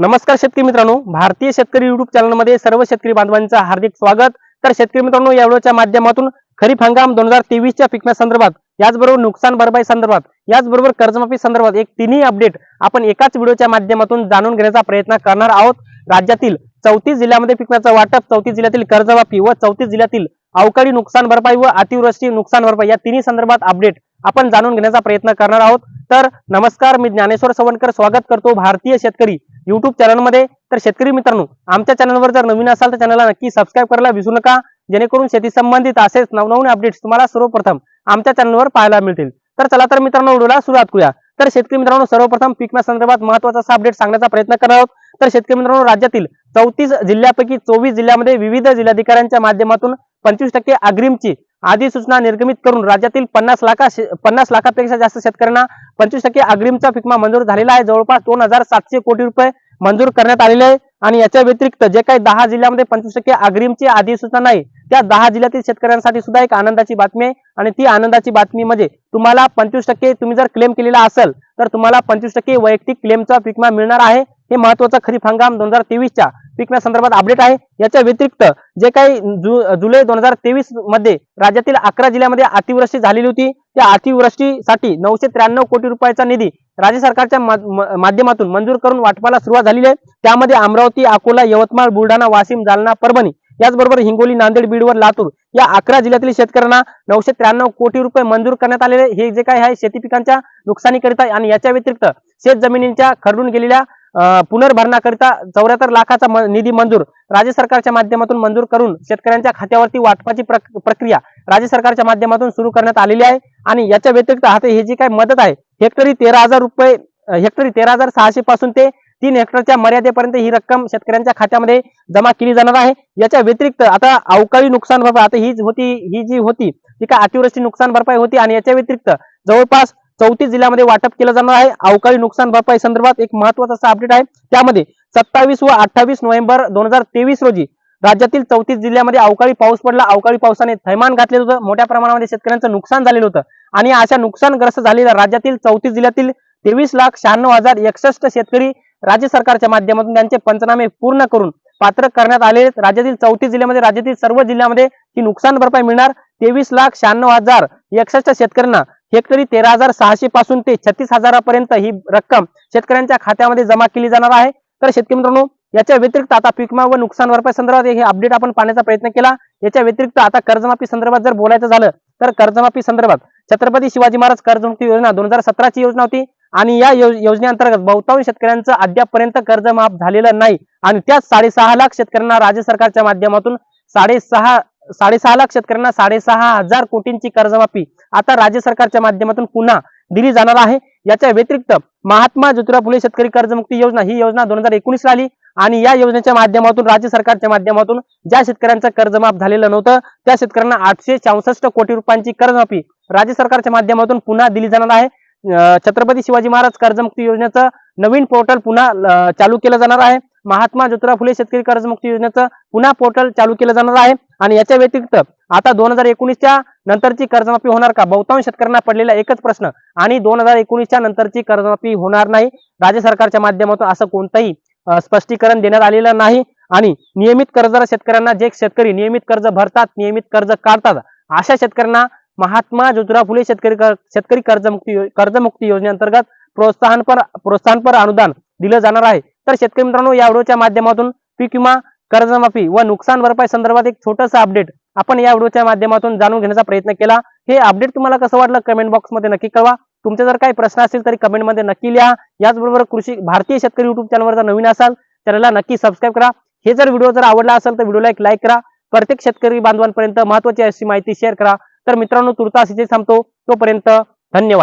नमस्कार शेतकरी मित्रांनो भारतीय शेतकरी युट्यूब चॅनलमध्ये सर्व शेतकरी बांधवांचं हार्दिक स्वागत. तर शेतकरी मित्रांनो या व्हिडिओच्या माध्यमातून खरीप हंगाम दोन हजार तेवीसच्या पिकण्या संदर्भात याचबरोबर नुकसान भरपाई संदर्भात याचबरोबर कर्जमाफी संदर्भात एक तिन्ही अपडेट आपण एकाच व्हिडिओच्या माध्यमातून जाणून घेण्याचा प्रयत्न करणार आहोत. राज्यातील चौतीस जिल्ह्यामध्ये पिकण्याचं वाटप चौतीस जिल्ह्यातील कर्जमाफी व चौतीस जिल्ह्यातील अवकाळी नुकसान भरपाई व अतिवृष्टी नुकसान भरपाई या तिन्ही संदर्भात अपडेट आपण जाणून घेण्याचा प्रयत्न करणार आहोत. तर नमस्कार मी ज्ञानेश्वर सवणकर स्वागत करतो भारतीय शेतकरी युट्यूब चॅनलमध्ये तर शेतकरी मित्रांनो आमच्या चॅनलवर जर नवीन असाल तर चॅनलला नक्की सबस्क्राईब करायला विसरू नका. जेणेकरून शेती संबंधित असेच नवनवीन अपडेट्स तुम्हाला सर्वप्रथम आमच्या चॅनलवर पाहायला मिळतील. तर चला तर मित्रांनो व्हिडिओला सुरुवात करूया. तर शेतकरी मित्रांनो सर्वप्रथम पिकम्या संदर्भात महत्त्वाचा असा अपडेट सांगण्याचा प्रयत्न करणार आहोत. तर शेतकरी मित्रांनो राज्यातील चौतीस जिल्ह्यापैकी चोवीस जिल्ह्यामध्ये विविध जिल्हाधिकाऱ्यांच्या माध्यमातून पंचवीस टक्के अग्रिमची अधिसूचना निर्गमित करून राज्यातील पन्नास लाखा पन्नास लाखापेक्षा जास्त शेतकऱ्यांना पंचवीस टक्के अग्रिमचा फिकमा मंजूर झालेला आहे. जवळपास दोन हजार सातशे कोटी रुपये मंजूर करण्यात आलेले आहे. आणि याच्या व्यतिरिक्त जे काही दहा जिल्ह्यामध्ये पंचवीस टक्के अग्रिमची अधिसूचना नाही त्या दहा जिल्ह्यातील शेतकऱ्यांसाठी सुद्धा एक आनंदाची बातमी आहे. आणि ती आनंदाची बातमी म्हणजे तुम्हाला पंचवीस टक्के तुम्ही जर क्लेम केलेला असेल तर तुम्हाला पंचवीस टक्के वैयक्तिक क्लेमचा फिकमा मिळणार आहे. हे महत्त्वाचा खरीप हंगाम दोन हजार तेवीसच्या पिकण्या संदर्भात अपडेट आहे. याच्या व्यतिरिक्त जे काही जु जुलै दोन हजार तेवीसमध्ये राज्यातील अकरा जिल्ह्यामध्ये अतिवृष्टी झालेली होती. त्या अतिवृष्टीसाठी नऊशे त्र्याण्णव कोटी रुपयाचा निधी राज्य सरकारच्या माध्यमातून मंजूर करून वाटपाला सुरुवात झालेली आहे. त्यामध्ये अमरावती अकोला यवतमाळ बुलढाणा वाशिम जालना परभणी याचबरोबर हिंगोली नांदेड बीडवर लातूर या अकरा जिल्ह्यातील शेतकऱ्यांना नऊशे त्र्याण्णव कोटी रुपये मंजूर करण्यात आलेले हे जे काही आहे शेती पिकांच्या नुकसानीकरिता आणि याच्या व्यतिरिक्त शेत जमिनींच्या खरडून गेलेल्या पुनर्भरणाकरिता चौऱ्याहत्तर लाखाचा निधी मंजूर. राज्य सरकारच्या माध्यमातून मंजूर करून शेतकऱ्यांच्या खात्यावरती वाटपाची प्रक्रिया राज्य सरकारच्या माध्यमातून सुरू करण्यात आलेली आहे आणि याच्या व्यतिरिक्त आता ही जी काही मदत आहे हेक्टरी तेरा हजार रुपये हेक्टरी तेरा हजार सहाशे पासून ते तीन हेक्टरच्या मर्यादेपर्यंत ही रक्कम शेतकऱ्यांच्या खात्यामध्ये जमा केली जाणार आहे. याच्या व्यतिरिक्त आता अवकाळी नुकसान भरपाई आता ही जी होती ही जी होती ती काय अतिवृष्टी नुकसान भरपाई होती आणि याच्या व्यतिरिक्त जवळपास चौतीस जिल्ह्यामध्ये वाटप केलं जाणार आहे. अवकाळी नुकसान भरपाई संदर्भात एक महत्त्वाचा असा अपडेट आहे. त्यामध्ये सत्तावीस व अठ्ठावीस नोव्हेंबर दोन हजार तेवीस रोजी राज्यातील चौतीस जिल्ह्यामध्ये अवकाळी पाऊस पडला. अवकाळी पावसाने थैमान घातलेलं होतं. मोठ्या प्रमाणामध्ये शेतकऱ्यांचं नुकसान झालेलं होतं. आणि अशा नुकसानग्रस्त झालेल्या राज्यातील चौतीस जिल्ह्यातील तेवीस लाख शहाण्णव हजार एकसष्ट शेतकरी राज्य सरकारच्या माध्यमातून त्यांचे पंचनामे पूर्ण करून पात्र करण्यात आले. राज्यातील चौतीस जिल्ह्यामध्ये राज्यातील सर्व जिल्ह्यामध्ये ही नुकसान भरपाई मिळणार. तेवीस लाख शहाण्णव हजार एकसष्ट शेतकऱ्यांना हेक्टरी तेरा हजार सहाशे पासून ते छत्तीस हजारापर्यंत ही रक्कम शेतकऱ्यांच्या खात्यामध्ये जमा केली जाणार आहे. तर शेतकरी मित्रांनो याच्या व्यतिरिक्त आता पिकमा व नुकसान भरपाई संदर्भात हे अपडेट आपण पाहण्याचा प्रयत्न केला. याच्या व्यतिरिक्त आता कर्जमाफी संदर्भात जर बोलायचं झालं तर कर्जमाफी संदर्भात छत्रपती शिवाजी महाराज कर्जमुक्ती योजना दोन हजार सतराची योजना होती. आणि या योजनेअंतर्गत बहुतांश शेतकऱ्यांचं अद्यापपर्यंत कर्ज माफ झालेलं नाही. आणि त्याच साडेसहा लाख शेतकऱ्यांना राज्य सरकारच्या माध्यमातून साडेसहा साडेसहा लाख शेतकऱ्यांना साडेसहा हजार कोटींची कर्जमाफी आता राज्य सरकारच्या माध्यमातून पुन्हा दिली जाणार आहे. याच्या व्यतिरिक्त महात्मा ज्योतिराव फुले शेतकरी कर्जमुक्ती योजना ही योजना दोन हजार एकोणीस आली आणि या योजनेच्या माध्यमातून राज्य सरकारच्या माध्यमातून ज्या शेतकऱ्यांचं कर्ज माफ झालेलं नव्हतं त्या शेतकऱ्यांना आठशे चौसष्ट कोटी रुपयांची कर्जमाफी राज्य सरकारच्या माध्यमातून पुन्हा दिली जाणार आहे. छत्रपती शिवाजी महाराज कर्जमुक्ती योजनेचं नवीन पोर्टल पुन्हा चालू केलं जाणार आहे. महात्मा ज्योतिराव फुले शेतकरी कर्जमुक्ती योजनेचं पुन्हा पोर्टल चालू केलं जाणार आहे. आणि याच्या व्यतिरिक्त आता दोन हजार एकोणीसच्या नंतरची कर्जमाफी होणार का? बहुतांश शेतकऱ्यांना पडलेला एकच प्रश्न. आणि दोन हजार एकोणीसच्या नंतरची कर्जमाफी होणार नाही. राज्य सरकारच्या माध्यमातून असं कोणतंही स्पष्टीकरण देण्यात आलेलं नाही. आणि नियमित कर्जदार शेतकऱ्यांना जे शेतकरी नियमित कर्ज भरतात नियमित कर्ज काढतात अशा शेतकऱ्यांना महात्मा ज्योतिराव फुले शेतकरी शेतकरी कर्जमुक्ती कर्जमुक्ती योजनेअंतर्गत प्रोत्साहनपर प्रोत्साहनपर अनुदान दिलं जाणार आहे. तर शेतकरी मित्रांनो या व्हिडिओच्या माध्यमातून पीक विमा कर्जमाफी व नुकसान भरपाई संदर्भात एक छोटंसं अपडेट आपण या व्हिडिओच्या माध्यमातून जाणून घेण्याचा प्रयत्न केला. हे अपडेट तुम्हाला कसं वाटलं कमेंट बॉक्समध्ये नक्की कळवा. तुमचे जर काही प्रश्न असतील तरी कमेंटमध्ये नक्की लिहा. याचबरोबर कृषी भारतीय शेतकरी युट्यूब चॅनलवर जर नवीन असाल चॅनलला नक्की सबस्क्राईब करा. हे जर व्हिडिओ जर आवडला असेल तर व्हिडिओला एक लाईक करा. प्रत्येक शेतकरी बांधवांपर्यंत महत्वाची अशी माहिती शेअर करा. तर मित्रांनो तुर्तास इथे थांबतो तोपर्यंत धन्यवाद.